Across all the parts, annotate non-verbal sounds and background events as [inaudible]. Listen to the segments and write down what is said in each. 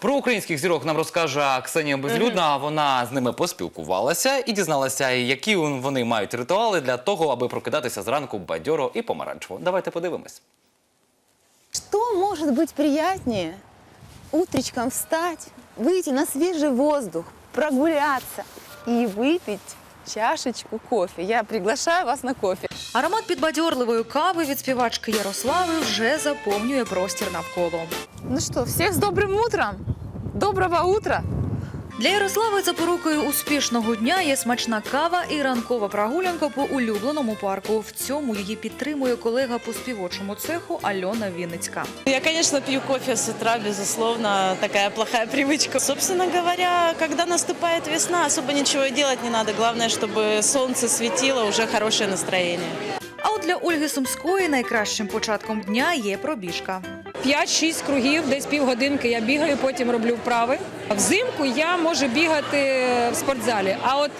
Про українських зірок нам розкаже Ксенія Безлюдна. Вона з ними поспілкувалася і дізналася, які вони мають ритуали для того, аби прокидатися зранку бадьоро і помаранчево. Давайте подивимось. Что может быть приятнее утречком встать, выйти на свежий воздух, прогуляться и выпить чашечку кофе? Я приглашаю вас на кофе. Аромат підбадьорливої кави від співачки Ярослави вже заповнює простір навколо. Ну что, всех с добрым утром! Доброго утра! Для Ярослави запорукою успішного дня є смачна кава і ранкова прогулянка по улюбленому парку. В цьому її підтримує колега по співочому цеху Альона Вінницька. Я, конечно, пью кофе с утра, безусловно, такая плохая [laughs] привычка. Собственно говоря, когда наступает весна, особо ничего и делать не надо. Главное, чтобы солнце светило, уже хорошее настроение. А от для Ольги Сумської найкращим початком дня є пробіжка. 5-6 кругів, десь півгодинки я бігаю, потім роблю вправи. Взимку я можу бігати в спортзалі, а от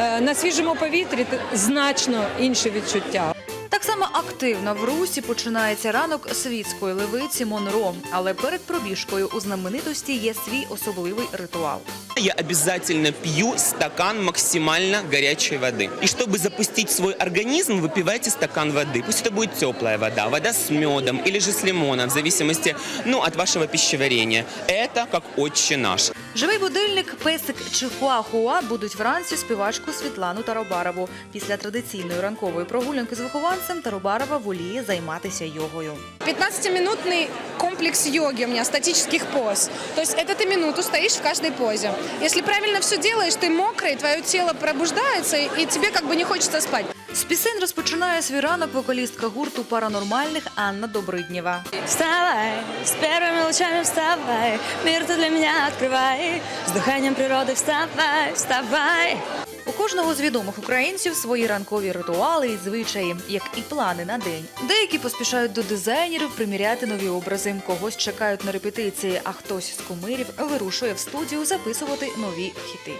е, на свіжому повітрі значно інше відчуття. Так само активно в русі починається ранок світської левиці Монро. Але перед пробіжкою у знаменитості є свій особливий ритуал. Я обязательно пью стакан максимально горячей воды. И чтобы запустить свой организм, выпивайте стакан воды. Пусть это будет теплая вода, вода с медом или же с лимоном, в зависимости ну, от вашего пищеварения. Это как отче наш. Живий будильник, песик чи хуахуа будуть вранці співачку Світлану Таробарову. Після традиційної ранкової прогулянки з вихованцем Таробарова воліє займатися йогою. 15-минутный комплекс йоги у меня, статических поз. То есть это ты минуту стоишь в каждой позе. Если правильно все делаешь, ты мокрый, твое тело пробуждается, и тебе как бы не хочется спать. З пісень розпочинає свій ранок вокалістка гурту паранормальних Анна Добриднєва. Вставай, с первыми лучами вставай, мир ты для меня открывай, с дыханием природы вставай, вставай. У кожного з відомих українців свої ранкові ритуали і звичаї, як і плани на день. Деякі поспішають до дизайнерів приміряти нові образи, когось чекають на репетиції, а хтось з кумирів вирушує в студію записувати нові хіти.